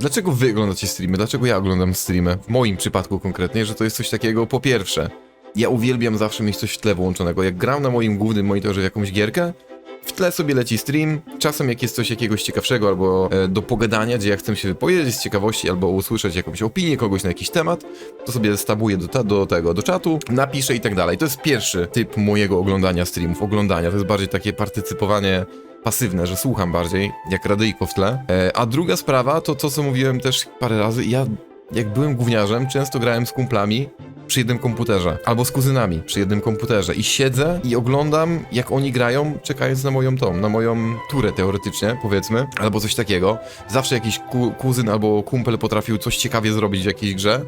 Dlaczego wy oglądacie streamy? Dlaczego ja oglądam streamy? W moim przypadku konkretnie, że to jest coś takiego, po pierwsze, ja uwielbiam zawsze mieć coś w tle włączonego. Jak gram na moim głównym monitorze w jakąś gierkę, w tle sobie leci stream, czasem jak jest coś jakiegoś ciekawszego albo e, do pogadania, gdzie ja chcę się wypowiedzieć z ciekawości albo usłyszeć jakąś opinię kogoś na jakiś temat, to sobie stabuję do, ta, do tego, do czatu, napiszę i tak dalej. To jest pierwszy typ mojego oglądania streamów, oglądania, to jest bardziej takie partycypowanie pasywne, że słucham bardziej, jak radyjko w tle. E, a druga sprawa to to, co mówiłem też parę razy, ja jak byłem gówniarzem, często grałem z kumplami przy jednym komputerze, albo z kuzynami przy jednym komputerze i siedzę i oglądam, jak oni grają, czekając na moją tą, na moją turę teoretycznie, powiedzmy, albo coś takiego. Zawsze jakiś ku kuzyn albo kumpel potrafił coś ciekawie zrobić w jakiejś grze.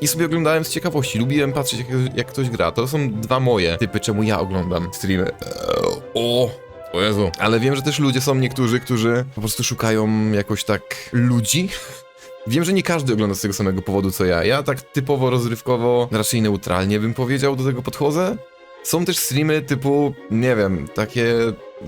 I sobie oglądałem z ciekawości, lubiłem patrzeć jak, jak ktoś gra. To są dwa moje typy, czemu ja oglądam streamy. Eee, O! Jezu. Ale wiem, że też ludzie są niektórzy, którzy po prostu szukają jakoś tak ludzi. Wiem, że nie każdy ogląda z tego samego powodu co ja. Ja tak typowo rozrywkowo, raczej neutralnie bym powiedział, do tego podchodzę. Są też streamy typu, nie wiem, takie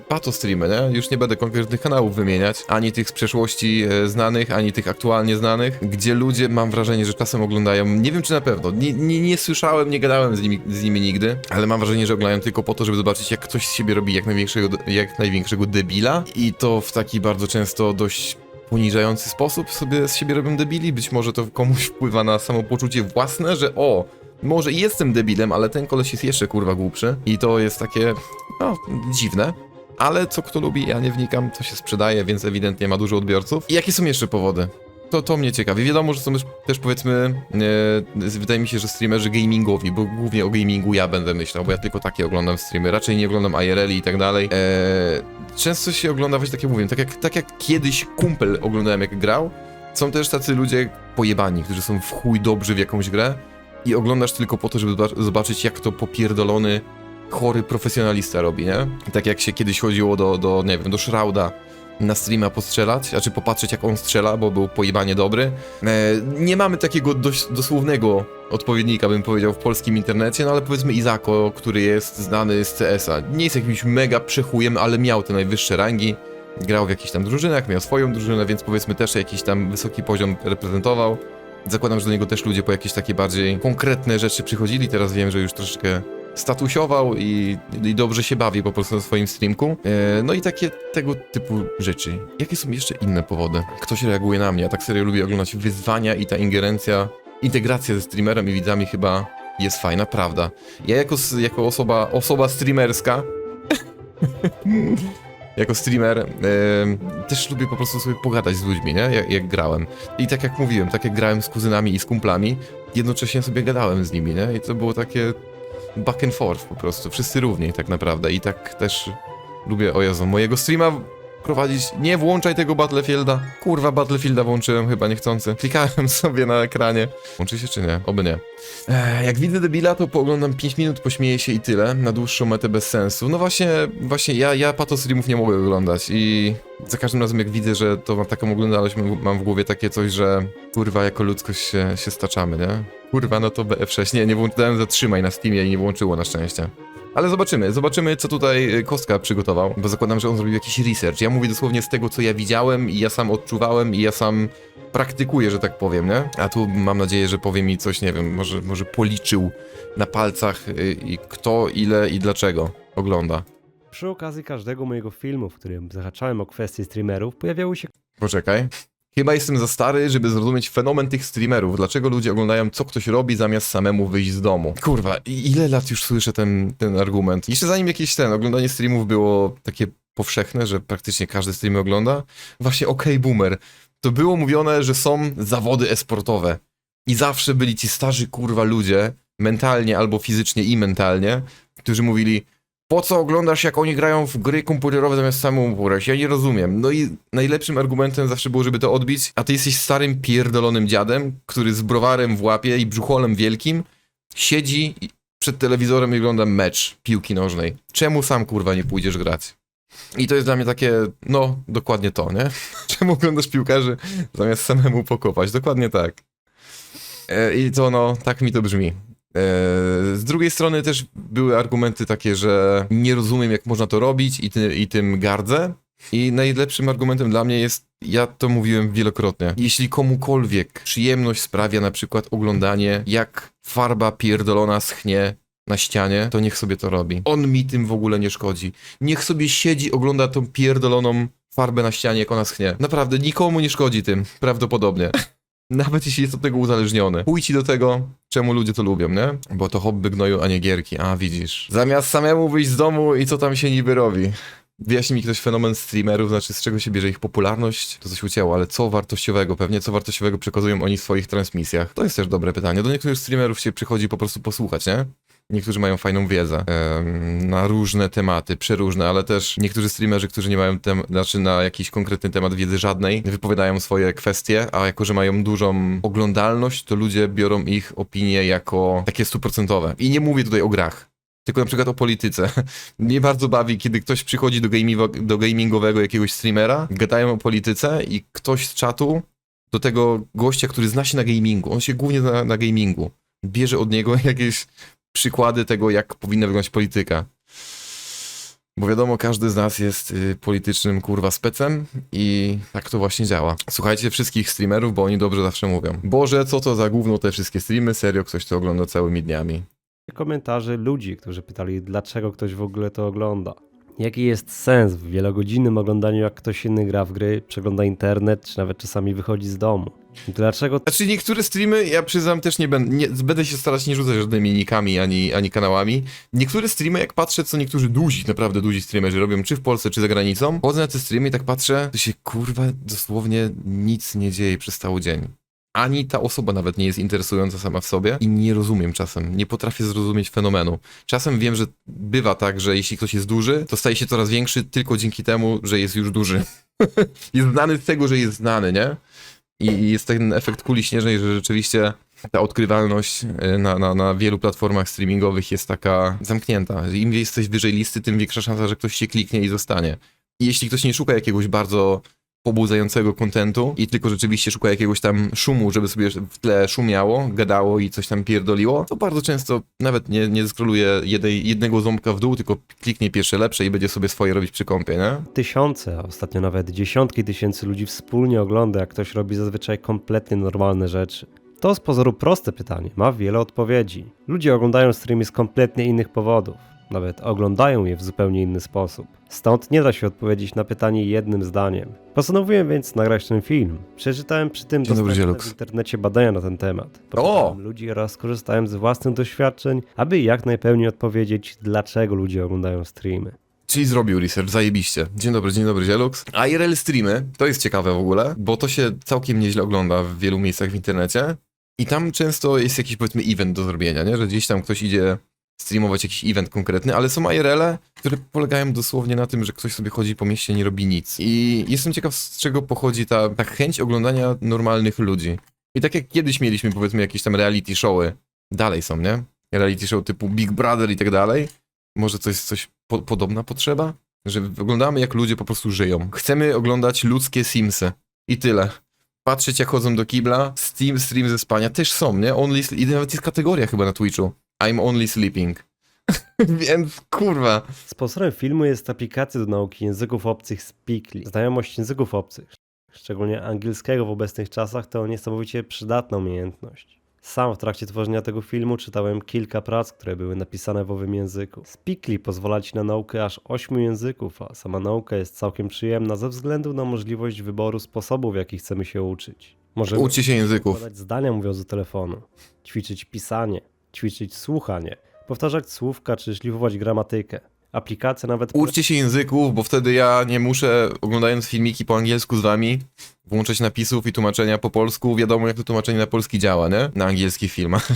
pato streamy, nie? Już nie będę konkretnych kanałów wymieniać, ani tych z przeszłości e, znanych, ani tych aktualnie znanych, gdzie ludzie, mam wrażenie, że czasem oglądają, nie wiem czy na pewno, nie, nie, nie słyszałem, nie gadałem z nimi, z nimi nigdy, ale mam wrażenie, że oglądają tylko po to, żeby zobaczyć, jak ktoś z siebie robi jak największego, jak największego debila i to w taki bardzo często dość poniżający sposób sobie z siebie robią debili. Być może to komuś wpływa na samopoczucie własne, że o, może jestem debilem, ale ten koleś jest jeszcze kurwa głupszy. I to jest takie, no, dziwne. Ale co kto lubi, ja nie wnikam, to się sprzedaje, więc ewidentnie ma dużo odbiorców. I jakie są jeszcze powody? To, to mnie ciekawi. Wiadomo, że są też, też powiedzmy, e, wydaje mi się, że streamerzy gamingowi, bo głównie o gamingu ja będę myślał, bo ja tylko takie oglądam streamy, raczej nie oglądam IRL i tak dalej. E, często się ogląda, właśnie tak jak mówię, tak jak, tak jak kiedyś kumpel oglądałem jak grał, są też tacy ludzie pojebani, którzy są w chuj dobrzy w jakąś grę i oglądasz tylko po to, żeby zobac- zobaczyć jak to popierdolony chory profesjonalista robi, nie? Tak jak się kiedyś chodziło do, do nie wiem, do Shrouda na streama postrzelać, znaczy popatrzeć jak on strzela, bo był pojebanie dobry. E, nie mamy takiego dość dosłownego odpowiednika, bym powiedział, w polskim internecie, no ale powiedzmy Izako, który jest znany z CS-a. Nie jest jakimś mega przechujem, ale miał te najwyższe rangi. Grał w jakichś tam drużynach, miał swoją drużynę, więc powiedzmy też jakiś tam wysoki poziom reprezentował. Zakładam, że do niego też ludzie po jakieś takie bardziej konkretne rzeczy przychodzili. Teraz wiem, że już troszeczkę statusiował i, i dobrze się bawi po prostu na swoim streamku. E, no i takie tego typu rzeczy. Jakie są jeszcze inne powody? Ktoś reaguje na mnie, ja tak serio lubię oglądać wyzwania i ta ingerencja, integracja ze streamerem i widzami chyba jest fajna, prawda. Ja jako, jako osoba, osoba streamerska jako streamer em, też lubię po prostu sobie pogadać z ludźmi, nie? Jak, jak grałem. I tak jak mówiłem, tak jak grałem z kuzynami i z kumplami, jednocześnie sobie gadałem z nimi, nie? I to było takie back and forth po prostu, wszyscy równi tak naprawdę i tak też lubię, o Jezu, mojego streama prowadzić, nie włączaj tego Battlefielda, kurwa Battlefielda włączyłem chyba niechcący, klikałem sobie na ekranie, łączy się czy nie? Oby nie. Ech, jak widzę debila, to pooglądam 5 minut, pośmieję się i tyle, na dłuższą metę bez sensu, no właśnie, właśnie ja, ja pato streamów nie mogę oglądać i za każdym razem jak widzę, że to ma taką oglądalność, mam- mam w głowie takie coś, że kurwa jako ludzkość się, się staczamy, nie? Kurwa, no to BF6. Nie, nie włączyłem zatrzymaj na Steamie i nie włączyło na szczęście. Ale zobaczymy, zobaczymy co tutaj y, Kostka przygotował, bo zakładam, że on zrobił jakiś research. Ja mówię dosłownie z tego, co ja widziałem i ja sam odczuwałem i ja sam praktykuję, że tak powiem, nie? A tu mam nadzieję, że powie mi coś, nie wiem, może, może policzył na palcach y, i kto, ile i dlaczego ogląda. Przy okazji każdego mojego filmu, w którym zahaczałem o kwestie streamerów, pojawiały się Poczekaj. Chyba jestem za stary, żeby zrozumieć fenomen tych streamerów. Dlaczego ludzie oglądają, co ktoś robi, zamiast samemu wyjść z domu? Kurwa, ile lat już słyszę ten, ten argument? Jeszcze zanim jakieś ten, oglądanie streamów było takie powszechne, że praktycznie każdy streamy ogląda. Właśnie okej, boomer. To było mówione, że są zawody esportowe. I zawsze byli ci starzy kurwa ludzie, mentalnie albo fizycznie i mentalnie, którzy mówili, po co oglądasz, jak oni grają w gry komputerowe zamiast samemu pograć? Ja nie rozumiem. No i najlepszym argumentem zawsze było, żeby to odbić, a ty jesteś starym, pierdolonym dziadem, który z browarem w łapie i brzucholem wielkim siedzi przed telewizorem i ogląda mecz piłki nożnej. Czemu sam, kurwa, nie pójdziesz grać? I to jest dla mnie takie, no, dokładnie to, nie? Czemu oglądasz piłkarzy zamiast samemu pokopać? Dokładnie tak. E, I to, no, tak mi to brzmi. E, Z drugiej strony też były argumenty takie, że nie rozumiem, jak można to robić i, ty, i tym gardzę. I najlepszym argumentem dla mnie jest, ja to mówiłem wielokrotnie, jeśli komukolwiek przyjemność sprawia na przykład oglądanie, jak farba pierdolona schnie na ścianie, to niech sobie to robi. On mi tym w ogóle nie szkodzi. Niech sobie siedzi, ogląda tą pierdoloną farbę na ścianie, jak ona schnie. Naprawdę, nikomu nie szkodzi tym, prawdopodobnie. Nawet jeśli jest od tego uzależniony. Pójdź do tego, czemu ludzie to lubią, nie? Bo to hobby gnoju, a nie gierki. A, widzisz. Zamiast samemu wyjść z domu i co tam się niby robi. Wyjaśni mi ktoś fenomen streamerów, znaczy z czego się bierze ich popularność, to coś ucięło, ale co wartościowego, pewnie co wartościowego przekazują oni w swoich transmisjach? To jest też dobre pytanie. Do niektórych streamerów się przychodzi po prostu posłuchać, nie? Niektórzy mają fajną wiedzę na różne tematy, przeróżne, ale też niektórzy streamerzy, którzy nie mają tem- znaczy na jakiś konkretny temat wiedzy żadnej, wypowiadają swoje kwestie, a jako, że mają dużą oglądalność, to ludzie biorą ich opinie jako takie stuprocentowe. I nie mówię tutaj o grach, tylko na przykład o polityce. Mnie bardzo bawi, kiedy ktoś przychodzi do, do gamingowego jakiegoś streamera, gadają o polityce i ktoś z czatu do tego gościa, który zna się na gamingu, on się głównie zna na gamingu, bierze od niego jakieś przykłady tego, jak powinna wyglądać polityka. Bo wiadomo, każdy z nas jest y, politycznym kurwa specem i tak to właśnie działa. Słuchajcie wszystkich streamerów, bo oni dobrze zawsze mówią. Boże, co to za gówno te wszystkie streamy, serio ktoś to ogląda całymi dniami. Komentarze ludzi, którzy pytali, dlaczego ktoś w ogóle to ogląda. Jaki jest sens w wielogodzinnym oglądaniu, jak ktoś inny gra w gry, przegląda internet, czy nawet czasami wychodzi z domu? Dlaczego Znaczy niektóre streamy, ja przyznam też nie będę, nie, będę się starać nie rzucać żadnymi nikami ani, ani kanałami. Niektóre streamy, jak patrzę, co niektórzy duzi, naprawdę duzi streamerzy robią, czy w Polsce, czy za granicą, chodzę na te streamy i tak patrzę, to się kurwa dosłownie nic nie dzieje przez cały dzień. Ani ta osoba nawet nie jest interesująca sama w sobie i nie rozumiem czasem, nie potrafię zrozumieć fenomenu. Czasem wiem, że bywa tak, że jeśli ktoś jest duży, to staje się coraz większy tylko dzięki temu, że jest już duży. jest znany z tego, że jest znany, nie? I jest ten efekt kuli śnieżnej, że rzeczywiście ta odkrywalność y, na, na, na wielu platformach streamingowych jest taka zamknięta. Im jesteś wyżej listy, tym większa szansa, że ktoś się kliknie i zostanie. I jeśli ktoś nie szuka jakiegoś bardzo pobudzającego kontentu i tylko rzeczywiście szuka jakiegoś tam szumu, żeby sobie w tle szumiało, gadało i coś tam pierdoliło, to bardzo często nawet nie, nie skroluje jednej, jednego ząbka w dół, tylko kliknie pierwsze lepsze i będzie sobie swoje robić przy kąpie, nie? tysiące, ostatnio nawet dziesiątki tysięcy ludzi wspólnie ogląda, jak ktoś robi zazwyczaj kompletnie normalne rzeczy? To z pozoru proste pytanie ma wiele odpowiedzi. Ludzie oglądają streamy z kompletnie innych powodów. Nawet oglądają je w zupełnie inny sposób. Stąd nie da się odpowiedzieć na pytanie jednym zdaniem. Postanowiłem więc nagrać ten film. Przeczytałem przy tym dostępne w internecie badania na ten temat. Popytałem ludzi oraz korzystałem z własnych doświadczeń, aby jak najpełniej odpowiedzieć, dlaczego ludzie oglądają streamy. Czyli zrobił research, zajebiście. Dzień dobry, dzień dobry, Zielux. A IRL streamy, to jest ciekawe w ogóle, bo to się całkiem nieźle ogląda w wielu miejscach w internecie. I tam często jest jakiś, powiedzmy, event do zrobienia, nie? Że gdzieś tam ktoś idzie streamować jakiś event konkretny, ale są IRL-e, które polegają dosłownie na tym, że ktoś sobie chodzi po mieście, nie robi nic. I jestem ciekaw, z czego pochodzi ta, ta chęć oglądania normalnych ludzi. I tak jak kiedyś mieliśmy, powiedzmy, jakieś tam reality showy, dalej są, nie? Reality show typu Big Brother i tak dalej. Może coś, coś po, podobna potrzeba? Że oglądamy, jak ludzie po prostu żyją. Chcemy oglądać ludzkie Simsy. I tyle. Patrzeć, jak chodzą do kibla. Steam, stream ze spania też są, nie? Only, I nawet jest kategoria chyba na Twitchu. I'm only sleeping. Więc, kurwa. Sponsorem filmu jest aplikacja do nauki języków obcych Speakly. Znajomość języków obcych, szczególnie angielskiego w obecnych czasach, to niesamowicie przydatna umiejętność. Sam w trakcie tworzenia tego filmu czytałem kilka prac, które były napisane w owym języku. Speakly pozwala ci na naukę aż 8 języków, a sama nauka jest całkiem przyjemna ze względu na możliwość wyboru sposobów, w jaki chcemy się uczyć. Możemy Uczcie się języków. Zdania mówiąc do telefonu, ćwiczyć pisanie, ćwiczyć słuchanie, powtarzać słówka czy szlifować gramatykę. Aplikacja nawet Uczcie się języków, bo wtedy ja nie muszę, oglądając filmiki po angielsku z wami, włączać napisów i tłumaczenia po polsku. Wiadomo, jak to tłumaczenie na polski działa, nie? Na angielskich filmach.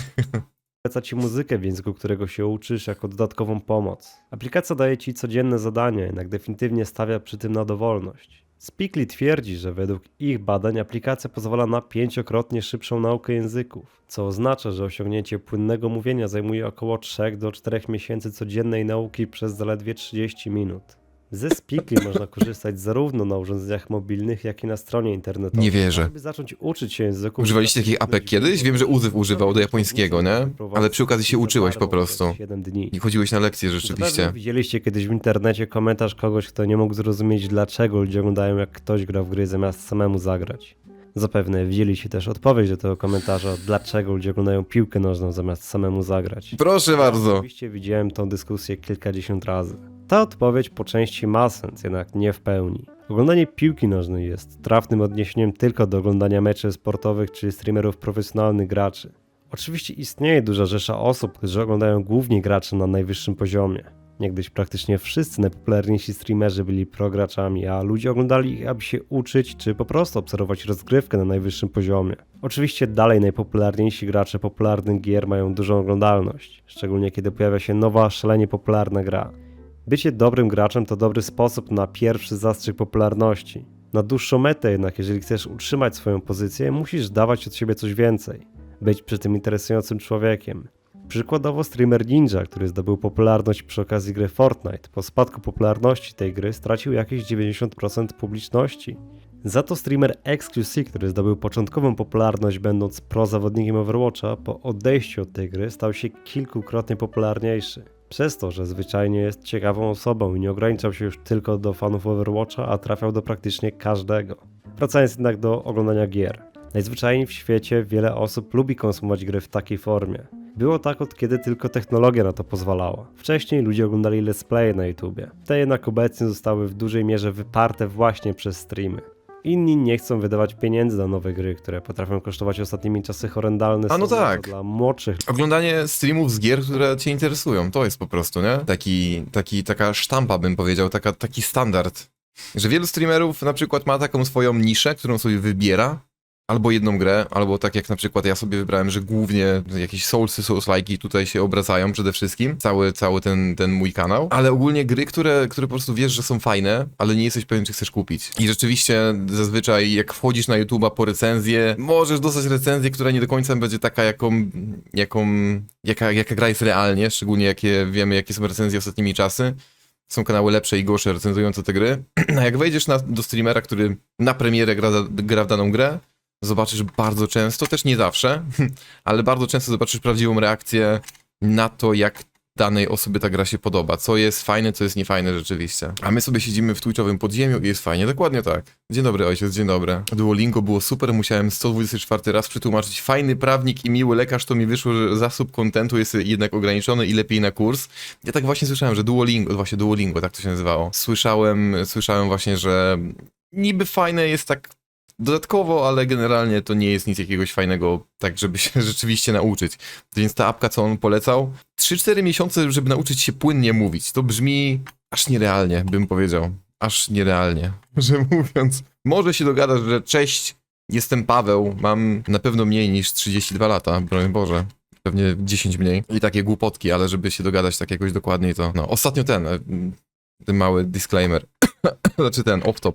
poleca ci muzykę w języku, którego się uczysz jako dodatkową pomoc. Aplikacja daje ci codzienne zadania, jednak definitywnie stawia przy tym na dowolność. Speakly twierdzi, że według ich badań aplikacja pozwala na pięciokrotnie szybszą naukę języków, co oznacza, że osiągnięcie płynnego mówienia zajmuje około 3 do 4 miesięcy codziennej nauki przez zaledwie 30 minut. Ze Speakly można korzystać zarówno na urządzeniach mobilnych, jak i na stronie internetowej. Nie wierzę. Żeby zacząć uczyć się języków... Używaliście takich apek kiedyś? Wiem, że Uzyw używał do japońskiego, nie? Ale przy okazji się uczyłeś po prostu. 7 dni. I chodziłeś na lekcje rzeczywiście. Widzieliście kiedyś w internecie komentarz kogoś, kto nie mógł zrozumieć, dlaczego ludzie oglądają, jak ktoś gra w gry zamiast samemu zagrać. Zapewne widzieliście też odpowiedź do tego komentarza, dlaczego ludzie oglądają piłkę nożną zamiast samemu zagrać. Proszę bardzo. Oczywiście widziałem tą dyskusję kilkadziesiąt razy. Ta odpowiedź po części ma sens, jednak nie w pełni. Oglądanie piłki nożnej jest trafnym odniesieniem tylko do oglądania meczy sportowych czy streamerów profesjonalnych graczy. Oczywiście istnieje duża rzesza osób, którzy oglądają głównie graczy na najwyższym poziomie. Niegdyś praktycznie wszyscy najpopularniejsi streamerzy byli prograczami, a ludzie oglądali ich, aby się uczyć, czy po prostu obserwować rozgrywkę na najwyższym poziomie. Oczywiście dalej najpopularniejsi gracze popularnych gier mają dużą oglądalność, szczególnie kiedy pojawia się nowa, szalenie popularna gra. Bycie dobrym graczem to dobry sposób na pierwszy zastrzyk popularności. Na dłuższą metę jednak, jeżeli chcesz utrzymać swoją pozycję, musisz dawać od siebie coś więcej. Być przy tym interesującym człowiekiem. Przykładowo streamer Ninja, który zdobył popularność przy okazji gry Fortnite, po spadku popularności tej gry stracił jakieś 90% publiczności. Za to streamer XQC, który zdobył początkową popularność będąc pro zawodnikiem Overwatcha, po odejściu od tej gry stał się kilkukrotnie popularniejszy. Przez to, że zwyczajnie jest ciekawą osobą i nie ograniczał się już tylko do fanów Overwatcha, a trafiał do praktycznie każdego. Wracając jednak do oglądania gier. Najzwyczajniej w świecie wiele osób lubi konsumować gry w takiej formie. Było tak od kiedy tylko technologia na to pozwalała. Wcześniej ludzie oglądali let's play na YouTubie. Te jednak obecnie zostały w dużej mierze wyparte właśnie przez streamy. Inni nie chcą wydawać pieniędzy na nowe gry, które potrafią kosztować ostatnimi czasy horrendalne A no tak. dla młodszych Oglądanie streamów z gier, które cię interesują, to jest po prostu, nie? Taki, taki, taka sztampa bym powiedział, taka, taki standard. Że wielu streamerów na przykład ma taką swoją niszę, którą sobie wybiera, albo jedną grę, albo tak jak na przykład ja sobie wybrałem, że głównie jakieś Soulsy, Souls-like'i tutaj się obracają przede wszystkim, cały, cały ten, ten mój kanał, ale ogólnie gry, które, które po prostu wiesz, że są fajne, ale nie jesteś pewien, czy chcesz kupić. I rzeczywiście zazwyczaj jak wchodzisz na YouTube'a po recenzję, możesz dostać recenzję, która nie do końca będzie taka, jaką, jaką jaka, jaka gra jest realnie, szczególnie jakie wiemy, jakie są recenzje ostatnimi czasy. Są kanały lepsze i gorsze recenzujące te gry. A jak wejdziesz na, do streamera, który na premierę gra, gra w daną grę, zobaczysz bardzo często, też nie zawsze, ale bardzo często zobaczysz prawdziwą reakcję na to, jak danej osobie ta gra się podoba, co jest fajne, co jest niefajne rzeczywiście. A my sobie siedzimy w twitchowym podziemiu i jest fajnie, dokładnie tak. Dzień dobry ojciec, dzień dobry. Duolingo było super, musiałem 124 raz przetłumaczyć. Fajny prawnik i miły lekarz, to mi wyszło, że zasób kontentu jest jednak ograniczony i lepiej na kurs. Ja tak właśnie słyszałem, że Duolingo, właśnie Duolingo, tak to się nazywało. Słyszałem, słyszałem właśnie, że niby fajne jest tak dodatkowo, ale generalnie to nie jest nic jakiegoś fajnego, tak żeby się rzeczywiście nauczyć. Więc ta apka, co on polecał, 3-4 miesiące, żeby nauczyć się płynnie mówić. To brzmi aż nierealnie, bym powiedział. Aż nierealnie, że mówiąc. Może się dogadasz, że cześć, jestem Paweł, mam na pewno mniej niż 32 lata, broń Boże. Pewnie 10 mniej. I takie głupotki, ale żeby się dogadać tak jakoś dokładniej, to no. Ostatnio ten, e, ten mały disclaimer. znaczy ten, off-top.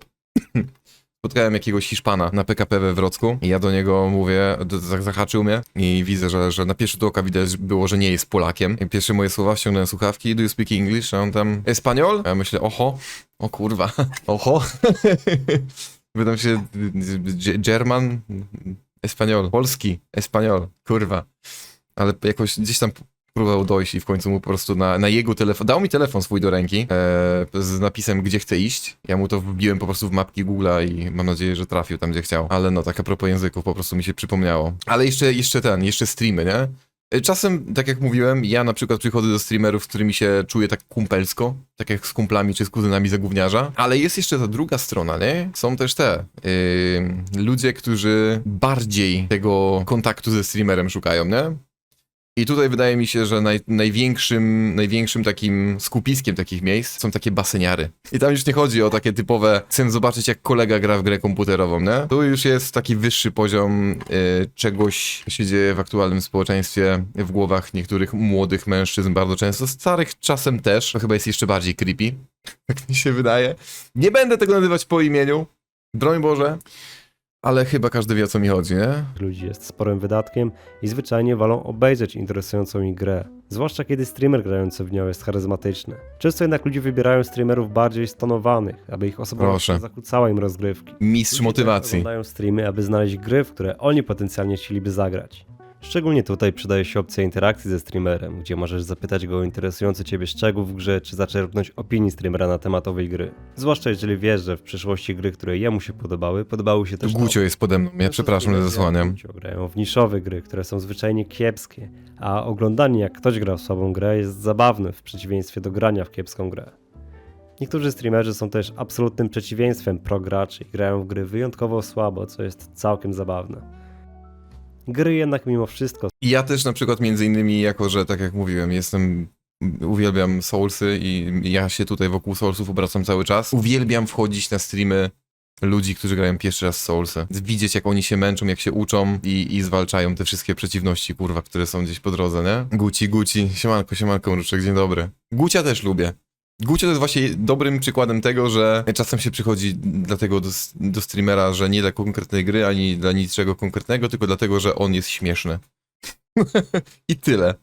Spotkałem jakiegoś Hiszpana na PKP we Wrocku i ja do niego mówię, zahaczył mnie i widzę, że, że na pierwszy rzut oka widać było, że nie jest Polakiem. I pierwsze moje słowa ściągnąłem słuchawki, do you speak English? A on tam, Espanol? A ja myślę, oho, o kurwa, oho. Pytam się, German? Espanol, polski, Espanol, kurwa. Ale jakoś gdzieś tam próbował dojść i w końcu mu po prostu na, na jego telefon, dał mi telefon swój do ręki e, z napisem, gdzie chce iść. Ja mu to wbiłem po prostu w mapki Google'a i mam nadzieję, że trafił tam, gdzie chciał. Ale no, tak a propos języków, po prostu mi się przypomniało. Ale jeszcze, jeszcze ten, jeszcze streamy, nie? E, Czasem, tak jak mówiłem, ja na przykład przychodzę do streamerów, z którymi się czuję tak kumpelsko, tak jak z kumplami czy z kuzynami za gówniarza, ale jest jeszcze ta druga strona, nie? Są też te yy, ludzie, którzy bardziej tego kontaktu ze streamerem szukają, nie? I tutaj wydaje mi się, że naj, największym, największym takim skupiskiem takich miejsc są takie baseniary. I tam już nie chodzi o takie typowe, chcę zobaczyć jak kolega gra w grę komputerową, nie? Tu już jest taki wyższy poziom y, czegoś, co się dzieje w aktualnym społeczeństwie, w głowach niektórych młodych mężczyzn bardzo często, starych czasem też, to chyba jest jeszcze bardziej creepy, tak mi się wydaje. Nie będę tego nazywać po imieniu, broń Boże, Ale chyba każdy wie o co mi chodzi, nie? ludzi jest sporym wydatkiem i zwyczajnie wolą obejrzeć interesującą ich grę. Zwłaszcza kiedy streamer grający w nią jest charyzmatyczny. Często jednak ludzie wybierają streamerów bardziej stonowanych, aby ich osobowość Proszę. zakłócała im rozgrywki. Mistrz Ludzie motywacji. oglądają streamy, aby znaleźć gry, w które oni potencjalnie chcieliby zagrać. Szczególnie tutaj przydaje się opcja interakcji ze streamerem, gdzie możesz zapytać go o interesujący ciebie szczegół w grze, czy zaczerpnąć opinii streamera na temat owej gry. Zwłaszcza jeżeli wiesz, że w przyszłości gry, które jemu się podobały, podobały się też Gucio jest pode mną, ja Często przepraszam, że streamerzy zasłaniam. Grają w niszowe gry, które są zwyczajnie kiepskie, a oglądanie jak ktoś gra w słabą grę jest zabawne w przeciwieństwie do grania w kiepską grę. Niektórzy streamerzy są też absolutnym przeciwieństwem pro graczy i grają w gry wyjątkowo słabo, co jest całkiem zabawne. Gry jednak mimo wszystko ja też na przykład między innymi, jako że tak jak mówiłem, jestem uwielbiam Soulsy i ja się tutaj wokół Soulsów obracam cały czas. Uwielbiam wchodzić na streamy ludzi, którzy grają pierwszy raz Soulsy. Widzieć jak oni się męczą, jak się uczą i, i zwalczają te wszystkie przeciwności, kurwa, które są gdzieś po drodze, nie? Guci, Guci, siemanko, siemanko, Mruczek, dzień dobry. Gucia też lubię. Gucio to jest właśnie dobrym przykładem tego, że czasem się przychodzi dlatego do, do streamera, że nie dla konkretnej gry, ani dla niczego konkretnego, tylko dlatego, że on jest śmieszny. I tyle.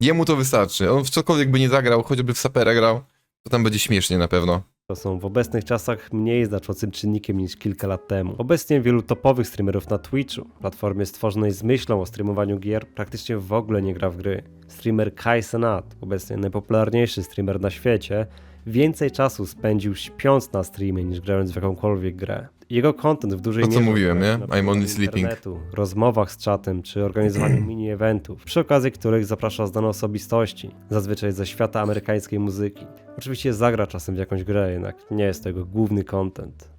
Jemu to wystarczy. On w cokolwiek by nie zagrał, choćby w sapera grał, to tam będzie śmiesznie na pewno. Są w obecnych czasach mniej znaczącym czynnikiem niż kilka lat temu. Obecnie wielu topowych streamerów na Twitchu, platformie stworzonej z myślą o streamowaniu gier, praktycznie w ogóle nie gra w gry. Streamer Kai Senat, obecnie najpopularniejszy streamer na świecie, więcej czasu spędził śpiąc na streamie niż grając w jakąkolwiek grę. Jego content w dużej To, co mierze mówiłem, nie? I'm only sleeping. rozmowach z czatem czy organizowaniu mini-eventów, przy okazji których zaprasza znane osobistości, zazwyczaj ze świata amerykańskiej muzyki. Oczywiście zagra czasem w jakąś grę, jednak nie jest to jego główny content.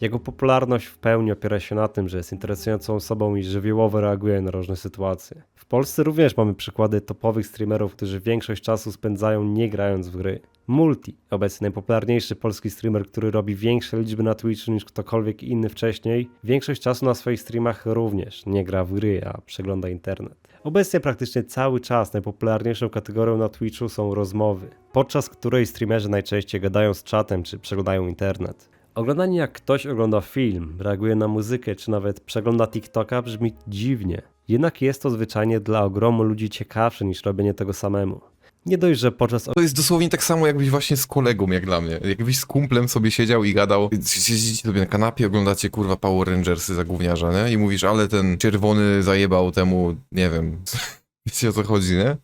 Jego popularność w pełni opiera się na tym, że jest interesującą osobą i żywiołowo reaguje na różne sytuacje. W Polsce również mamy przykłady topowych streamerów, którzy większość czasu spędzają nie grając w gry. Multi, obecnie najpopularniejszy polski streamer, który robi większe liczby na Twitchu niż ktokolwiek inny wcześniej, większość czasu na swoich streamach również nie gra w gry, a przegląda internet. Obecnie praktycznie cały czas najpopularniejszą kategorią na Twitchu są rozmowy, podczas której streamerzy najczęściej gadają z czatem czy przeglądają internet. Oglądanie jak ktoś ogląda film, reaguje na muzykę czy nawet przegląda TikToka brzmi dziwnie. Jednak jest to zwyczajnie dla ogromu ludzi ciekawsze niż robienie tego samemu. Nie dość, że podczas To jest dosłownie tak samo jakbyś właśnie z kolegą, jak dla mnie. Jakbyś z kumplem sobie siedział i gadał, siedzicie sobie na kanapie, oglądacie kurwa Power Rangersy za gówniarza, nie? I mówisz, ale ten czerwony zajebał temu, nie wiem, wiecie o co chodzi, nie?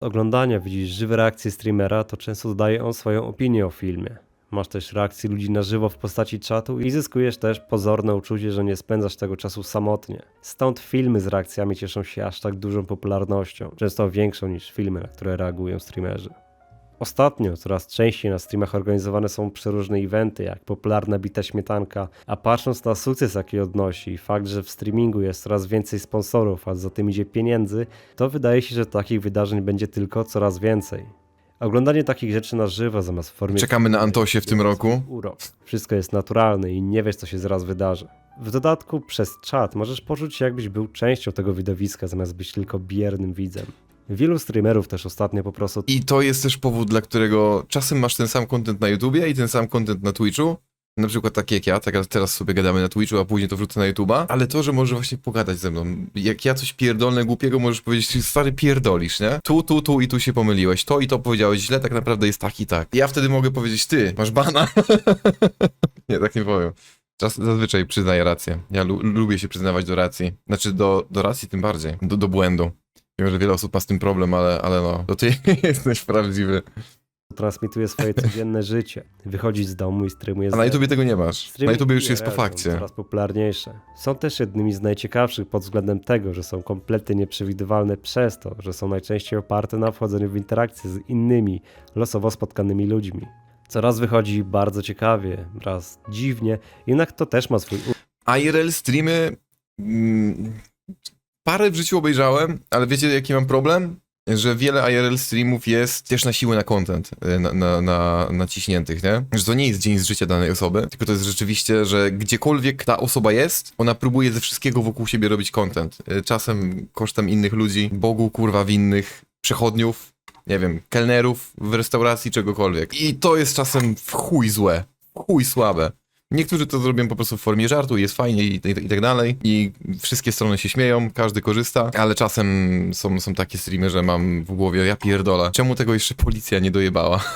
oglądania widzisz żywe reakcje streamera, to często dodaje on swoją opinię o filmie. Masz też reakcje ludzi na żywo w postaci czatu i zyskujesz też pozorne uczucie, że nie spędzasz tego czasu samotnie. Stąd filmy z reakcjami cieszą się aż tak dużą popularnością, często większą niż filmy, na które reagują streamerzy. Ostatnio coraz częściej na streamach organizowane są przeróżne eventy, jak popularna bita śmietanka, a patrząc na sukces jaki odnosi i fakt, że w streamingu jest coraz więcej sponsorów, a za tym idzie pieniędzy, to wydaje się, że takich wydarzeń będzie tylko coraz więcej. Oglądanie takich rzeczy na żywo zamiast w formie... Czekamy na Antosie w tym roku. Urok. Wszystko jest naturalne i nie wiesz, co się zaraz wydarzy. W dodatku przez czat możesz poczuć się, jakbyś był częścią tego widowiska, zamiast być tylko biernym widzem. Wielu streamerów też ostatnio po prostu I to jest też powód, dla którego czasem masz ten sam content na YouTubie i ten sam content na Twitchu. Na przykład tak jak ja, jak teraz sobie gadamy na Twitchu, a później to wrzucę na YouTuba. Ale to, że możesz właśnie pogadać ze mną. Jak ja coś pierdolne głupiego, możesz powiedzieć, stary pierdolisz, nie? Tu, tu, tu i tu się pomyliłeś. To i to powiedziałeś źle, tak naprawdę jest tak i tak. Ja wtedy mogę powiedzieć, ty, masz bana. nie, tak nie powiem. Czas, zazwyczaj przyznaję rację. Ja lu lubię się przyznawać do racji. Znaczy do, do racji tym bardziej. Do, do błędu. Wiem, że wiele osób ma z tym problem, ale, ale no, to ty jesteś prawdziwy. Transmituje swoje codzienne życie. Wychodzi z domu i streamuje A na YouTubie tego nie masz. Na Streaming YouTubie już jest po IRL są fakcie. Coraz popularniejsze. Są też jednymi z najciekawszych pod względem tego, że są kompletnie nieprzewidywalne przez to, że są najczęściej oparte na wchodzeniu w interakcję z innymi, losowo spotkanymi ludźmi. Coraz wychodzi bardzo ciekawie, raz dziwnie, jednak to też ma swój IRL streamy... Mm, parę w życiu obejrzałem, ale wiecie jaki mam problem? Że wiele IRL streamów jest też na siłę na content y, na, na, na, naciśniętych, nie? Że to nie jest dzień z życia danej osoby, tylko to jest rzeczywiście, że gdziekolwiek ta osoba jest, ona próbuje ze wszystkiego wokół siebie robić content. Y, Czasem kosztem innych ludzi, Bogu kurwa winnych, przechodniów, nie wiem, kelnerów w restauracji, czegokolwiek. I to jest czasem w chuj złe, chuj słabe. Niektórzy to zrobią po prostu w formie żartu, jest fajnie i, i, i tak dalej. I wszystkie strony się śmieją, każdy korzysta, ale czasem są, są takie streamy, że mam w głowie, ja pierdolę, czemu tego jeszcze policja nie dojebała?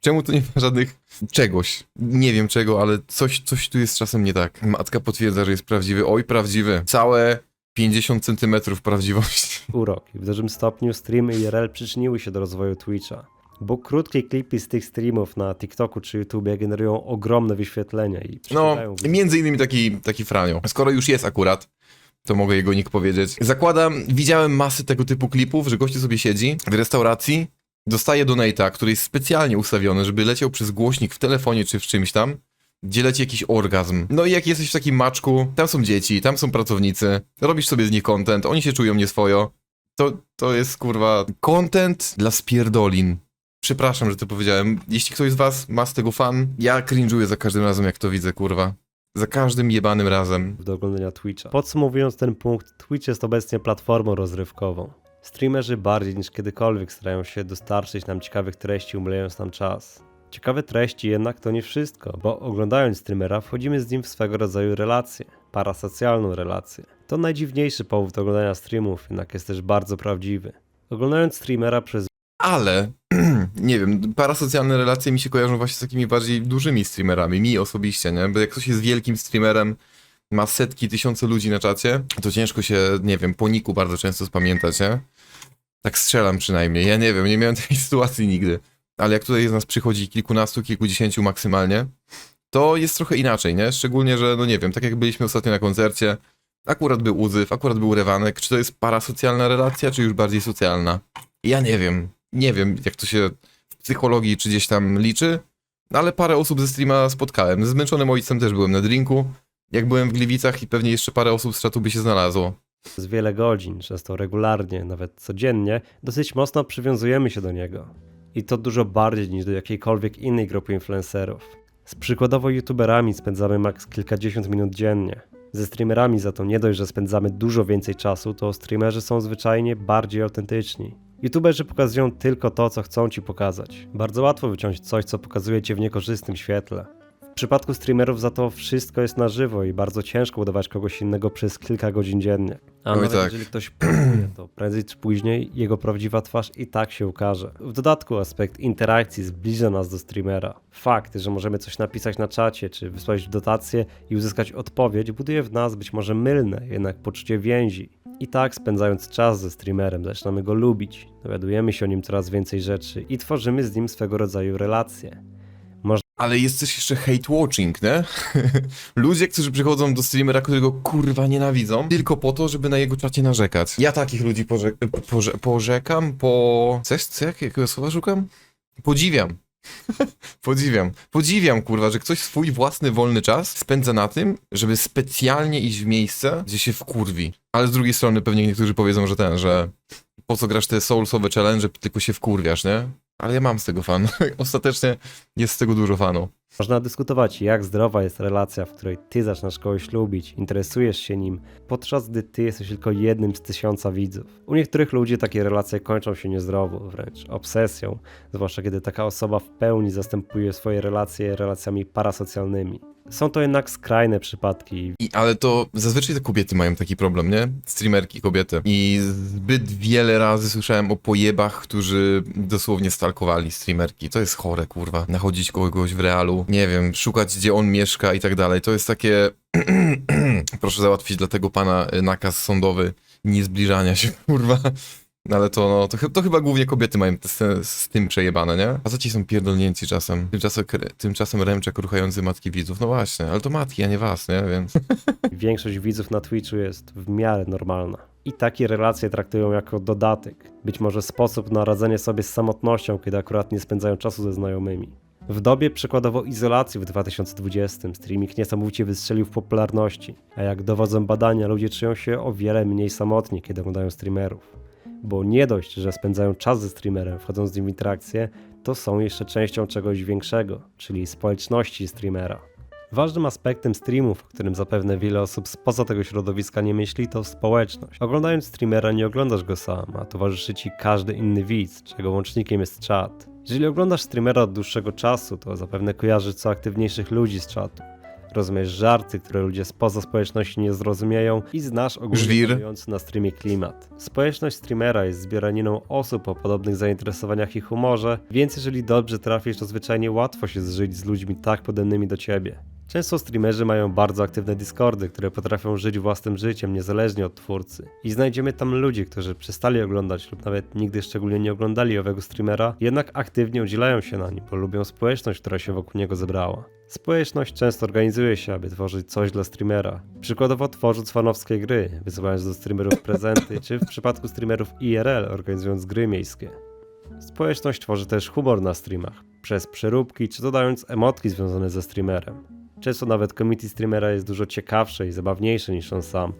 Czemu tu nie ma żadnych czegoś? Nie wiem czego, ale coś, coś tu jest czasem nie tak. Matka potwierdza, że jest prawdziwy. Oj, prawdziwy. Całe 50 centymetrów prawdziwości. urok. I w dużym stopniu streamy IRL przyczyniły się do rozwoju Twitcha. Bo krótkie klipy z tych streamów na TikToku czy YouTubie generują ogromne wyświetlenia i No, między innymi taki, taki Franio. Skoro już jest akurat, to mogę jego nick powiedzieć. Zakładam, widziałem masy tego typu klipów, że gościu sobie siedzi w restauracji, dostaje donate'a, który jest specjalnie ustawiony, żeby leciał przez głośnik w telefonie czy w czymś tam, gdzie leci jakiś orgazm. No i jak jesteś w takim maczku, tam są dzieci, tam są pracownicy, robisz sobie z nich content, oni się czują nieswojo, to, to jest kurwa content dla spierdolin. Przepraszam, że to powiedziałem. Jeśli ktoś z was ma z tego fan, ja cringe'uję za każdym razem, jak to widzę, kurwa. Za każdym jebanym razem. do oglądania Twitcha. Podsumowując ten punkt, Twitch jest obecnie platformą rozrywkową. Streamerzy bardziej niż kiedykolwiek starają się dostarczyć nam ciekawych treści, umilając nam czas. Ciekawe treści jednak to nie wszystko, bo oglądając streamera wchodzimy z nim w swego rodzaju relację, parasocjalną relację. To najdziwniejszy powód oglądania streamów, jednak jest też bardzo prawdziwy. Oglądając streamera przez Ale, nie wiem, parasocjalne relacje mi się kojarzą właśnie z takimi bardziej dużymi streamerami. Mi osobiście, nie? Bo jak ktoś jest wielkim streamerem, ma setki, tysiące ludzi na czacie, to ciężko się, nie wiem, po niku bardzo często spamiętać, nie? Tak strzelam przynajmniej. Ja nie wiem, nie miałem takiej sytuacji nigdy. Ale jak tutaj z nas przychodzi kilkunastu, kilkudziesięciu maksymalnie, to jest trochę inaczej, nie? Szczególnie, że, no nie wiem, tak jak byliśmy ostatnio na koncercie, akurat był Uzyw, akurat był Rewanek, czy to jest parasocjalna relacja, czy już bardziej socjalna? Ja nie wiem. Nie wiem, jak to się w psychologii czy gdzieś tam liczy, no ale parę osób ze streama spotkałem. Z zmęczonym ojcem też byłem na drinku. Jak byłem w Gliwicach i pewnie jeszcze parę osób z czatu by się znalazło. przez wiele godzin, często regularnie, nawet codziennie, dosyć mocno przywiązujemy się do niego. I to dużo bardziej niż do jakiejkolwiek innej grupy influencerów. Z przykładowo youtuberami spędzamy maks kilkadziesiąt minut dziennie. Ze streamerami za to nie dość, że spędzamy dużo więcej czasu, to streamerzy są zwyczajnie bardziej autentyczni. YouTuberzy pokazują tylko to, co chcą ci pokazać. Bardzo łatwo wyciąć coś, co pokazuje cię w niekorzystnym świetle. W przypadku streamerów za to wszystko jest na żywo i bardzo ciężko udawać kogoś innego przez kilka godzin dziennie. A Oj nawet tak. jeżeli ktoś próbuje, to prędzej czy później jego prawdziwa twarz i tak się ukaże. W dodatku aspekt interakcji zbliża nas do streamera. Fakt, że możemy coś napisać na czacie, czy wysłać dotację i uzyskać odpowiedź, buduje w nas być może mylne, jednak poczucie więzi. I tak spędzając czas ze streamerem, zaczynamy go lubić, dowiadujemy się o nim coraz więcej rzeczy i tworzymy z nim swego rodzaju relacje. Ale jest też jeszcze hate watching, nie? Ludzie, którzy przychodzą do streamera, którego kurwa nienawidzą, tylko po to, żeby na jego czacie narzekać. Ja takich ludzi porze porze porzekam, po... Coś, co, jak, jakiego słowa szukam? Podziwiam. Podziwiam. Podziwiam, kurwa, że ktoś swój własny wolny czas spędza na tym, żeby specjalnie iść w miejsce, gdzie się wkurwi. Ale z drugiej strony pewnie niektórzy powiedzą, że ten, że po co grasz te soulsowe challenge, tylko się wkurwiasz, nie? Ale ja mam z tego fan. Ostatecznie jest z tego dużo fanu. Można dyskutować, jak zdrowa jest relacja, w której ty zaczynasz kogoś lubić, interesujesz się nim, podczas gdy ty jesteś tylko jednym z tysiąca widzów. U niektórych ludzi takie relacje kończą się niezdrowo, wręcz obsesją, zwłaszcza kiedy taka osoba w pełni zastępuje swoje relacje relacjami parasocjalnymi. Są to jednak skrajne przypadki I, ale to zazwyczaj te kobiety mają taki problem, nie? Streamerki kobiety. I zbyt wiele razy słyszałem o pojebach, którzy dosłownie stalkowali streamerki. To jest chore, kurwa. Nachodzić kogoś w realu, nie wiem, szukać gdzie on mieszka i tak dalej. To jest takie... Proszę załatwić dla tego pana y, nakaz sądowy nie zbliżania się, kurwa. No ale to, no, to, to chyba głównie kobiety mają z, z tym przejebane, nie? A ci są pierdolnięci czasem. Tymczasem, tymczasem Remczek ruchający matki widzów. No właśnie, ale to matki, a nie was, nie? Więc... Większość widzów na Twitchu jest w miarę normalna. I takie relacje traktują jako dodatek, być może sposób na radzenie sobie z samotnością, kiedy akurat nie spędzają czasu ze znajomymi. W dobie przykładowo izolacji w 2020 streaming niesamowicie wystrzelił w popularności, a jak dowodzą badania, ludzie czują się o wiele mniej samotni, kiedy oglądają streamerów. Bo nie dość, że spędzają czas ze streamerem, wchodząc z nim w interakcję, to są jeszcze częścią czegoś większego, czyli społeczności streamera. Ważnym aspektem streamów, o którym zapewne wiele osób spoza tego środowiska nie myśli, to społeczność. Oglądając streamera nie oglądasz go sam, a towarzyszy ci każdy inny widz, czego łącznikiem jest czat. Jeżeli oglądasz streamera od dłuższego czasu, to zapewne kojarzysz co aktywniejszych ludzi z czatu. rozumiesz żarty, które ludzie spoza społeczności nie zrozumieją i znasz ogólnie panujący na streamie klimat. Społeczność streamera jest zbieraniną osób o podobnych zainteresowaniach i humorze, więc jeżeli dobrze trafisz, to zwyczajnie łatwo się zżyć z ludźmi tak podobnymi do ciebie. Często streamerzy mają bardzo aktywne Discordy, które potrafią żyć własnym życiem niezależnie od twórcy. I znajdziemy tam ludzi, którzy przestali oglądać lub nawet nigdy szczególnie nie oglądali owego streamera, jednak aktywnie udzielają się na nim, bo lubią społeczność, która się wokół niego zebrała. Społeczność często organizuje się, aby tworzyć coś dla streamera. Przykładowo tworząc fanowskie gry, wysyłając do streamerów prezenty, czy w przypadku streamerów IRL organizując gry miejskie. Społeczność tworzy też humor na streamach, przez przeróbki czy dodając emotki związane ze streamerem. Często nawet community streamera jest dużo ciekawsze i zabawniejsze niż on sam.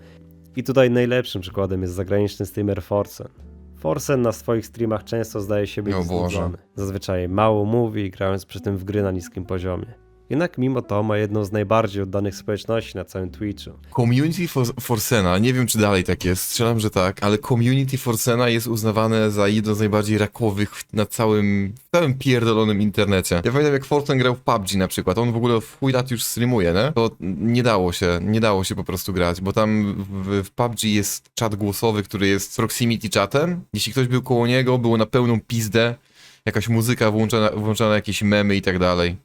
I tutaj najlepszym przykładem jest zagraniczny streamer Forsen. Forsen na swoich streamach często zdaje się być znudzony. Zazwyczaj mało mówi, grając przy tym w gry na niskim poziomie. Jednak mimo to ma jedną z najbardziej oddanych społeczności na całym Twitchu. Community for, Forsena, nie wiem czy dalej tak jest, strzelam, że tak, ale Community Forsena jest uznawane za jedno z najbardziej rakowych na całym, całym pierdolonym internecie. Ja pamiętam jak Forsen grał w PUBG na przykład, on w ogóle w chuj lat już streamuje, nie? To nie dało się, nie dało się po prostu grać, bo tam w, w PUBG jest czat głosowy, który jest proximity chatem. Jeśli ktoś był koło niego, było na pełną pizdę, jakaś muzyka włączona, włączona jakieś memy i tak dalej.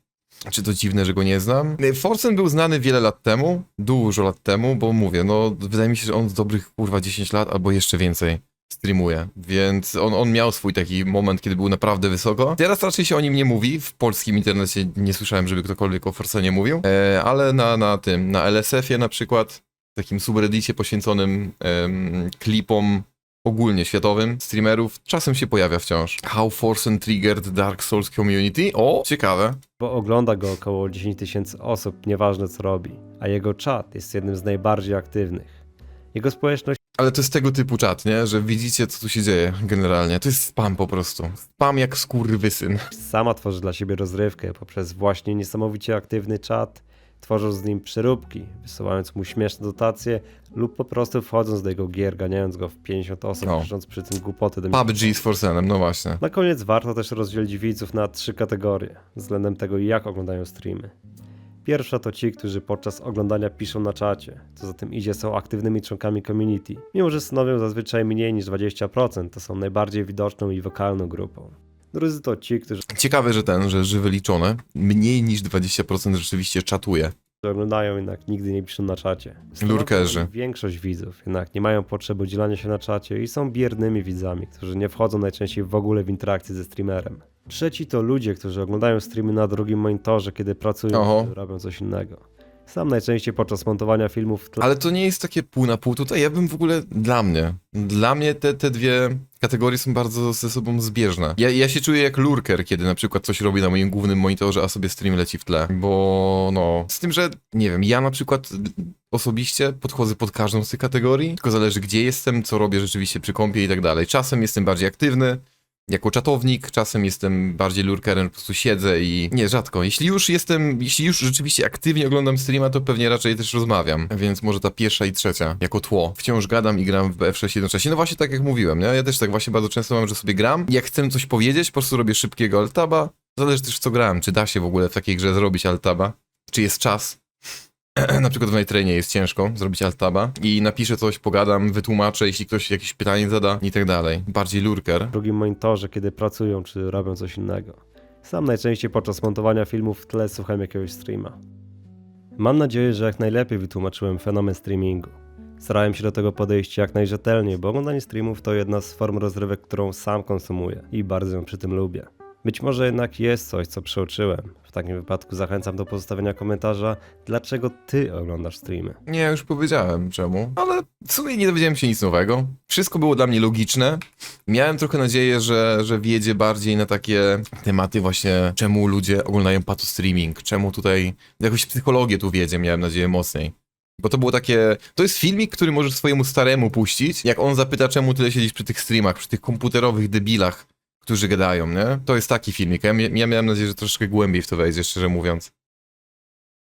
Czy to dziwne, że go nie znam? Forsen był znany wiele lat temu, dużo lat temu, bo mówię, no wydaje mi się, że on z dobrych kurwa 10 lat albo jeszcze więcej streamuje, więc on, on miał swój taki moment, kiedy był naprawdę wysoko. Teraz raczej się o nim nie mówi, w polskim internecie nie słyszałem, żeby ktokolwiek o Forsenie mówił, e, ale na, na tym, na LSF-ie na przykład, takim subreddicie poświęconym em, klipom ogólnie światowym streamerów, czasem się pojawia wciąż. How Forsen Triggered Dark Souls Community? O, ciekawe. bo ogląda go około 10 tysięcy osób, nieważne co robi, a jego czat jest jednym z najbardziej aktywnych. Jego społeczność Ale to jest tego typu czat, nie? Że widzicie, co tu się dzieje generalnie. To jest spam po prostu. Spam jak skurwysyn. sama tworzy dla siebie rozrywkę poprzez właśnie niesamowicie aktywny czat, tworząc z nim przeróbki, wysyłając mu śmieszne dotacje lub po prostu wchodząc do jego gier, ganiając go w 50 osób, No. krzycząc przy tym głupoty do PUBG z Forsenem, no właśnie. Na koniec warto też rozdzielić widzów na trzy kategorie, względem tego jak oglądają streamy. Pierwsza to ci, którzy podczas oglądania piszą na czacie, co za tym idzie są aktywnymi członkami community. Mimo, że stanowią zazwyczaj mniej niż 20%, to są najbardziej widoczną i wokalną grupą. Drudzy to ci, którzy Ciekawe, że ten, że, że wyliczone, mniej niż 20% rzeczywiście czatuje. Oglądają, jednak nigdy nie piszą na czacie. Lurkerzy. Stanowią Większość widzów jednak nie mają potrzeby udzielania się na czacie i są biernymi widzami, którzy nie wchodzą najczęściej w ogóle w interakcję ze streamerem. Trzeci to ludzie, którzy oglądają streamy na drugim monitorze, kiedy pracują Oho. lub robią coś innego. Sam najczęściej podczas montowania filmów tle Ale to nie jest takie pół na pół tutaj. Ja bym w ogóle, dla mnie, dla mnie te, te dwie kategorie są bardzo ze sobą zbieżne. Ja, ja się czuję jak lurker, kiedy na przykład coś robię na moim głównym monitorze, a sobie stream leci w tle. Bo no, z tym, że nie wiem, ja na przykład osobiście podchodzę pod każdą z tych kategorii, tylko zależy gdzie jestem, co robię rzeczywiście przy kąpie i tak dalej. Czasem jestem bardziej aktywny, jako czatownik, czasem jestem bardziej lurkerem, po prostu siedzę i... Nie, rzadko. Jeśli już jestem, jeśli już rzeczywiście aktywnie oglądam streama, to pewnie raczej też rozmawiam, więc może ta pierwsza i trzecia, jako tło. Wciąż gadam i gram w BF6 jednocześnie, no właśnie tak jak mówiłem, nie? Ja też tak właśnie bardzo często mam, że sobie gram, jak chcę coś powiedzieć, po prostu robię szybkiego altaba, zależy też w co grałem, czy da się w ogóle w takiej grze zrobić altaba, czy jest czas, na przykład w Nightrainie jest ciężko zrobić altaba i napiszę coś, pogadam, wytłumaczę, jeśli ktoś jakieś pytanie zada i tak dalej. Bardziej lurker. drugim monitorze, kiedy pracują czy robią coś innego. Sam najczęściej podczas montowania filmów w tle słucham jakiegoś streama. Mam nadzieję, że jak najlepiej wytłumaczyłem fenomen streamingu. Starałem się do tego podejść jak najrzetelniej, bo oglądanie streamów to jedna z form rozrywek, którą sam konsumuję i bardzo ją przy tym lubię. Być może jednak jest coś, co przeoczyłem. W takim wypadku zachęcam do pozostawienia komentarza, dlaczego ty oglądasz streamy. Nie, już powiedziałem czemu, ale w sumie nie dowiedziałem się nic nowego. Wszystko było dla mnie logiczne. Miałem trochę nadzieję, że, że wjedzie bardziej na takie tematy właśnie, czemu ludzie oglądają pato streaming, czemu tutaj jakąś psychologię tu wjedzie, miałem nadzieję mocniej. Bo to było takie, to jest filmik, który możesz swojemu staremu puścić, jak on zapyta, czemu tyle siedzisz przy tych streamach, przy tych komputerowych debilach, którzy gadają, nie? To jest taki filmik. Ja, ja miałem nadzieję, że troszeczkę głębiej w to wejdzie, szczerze mówiąc.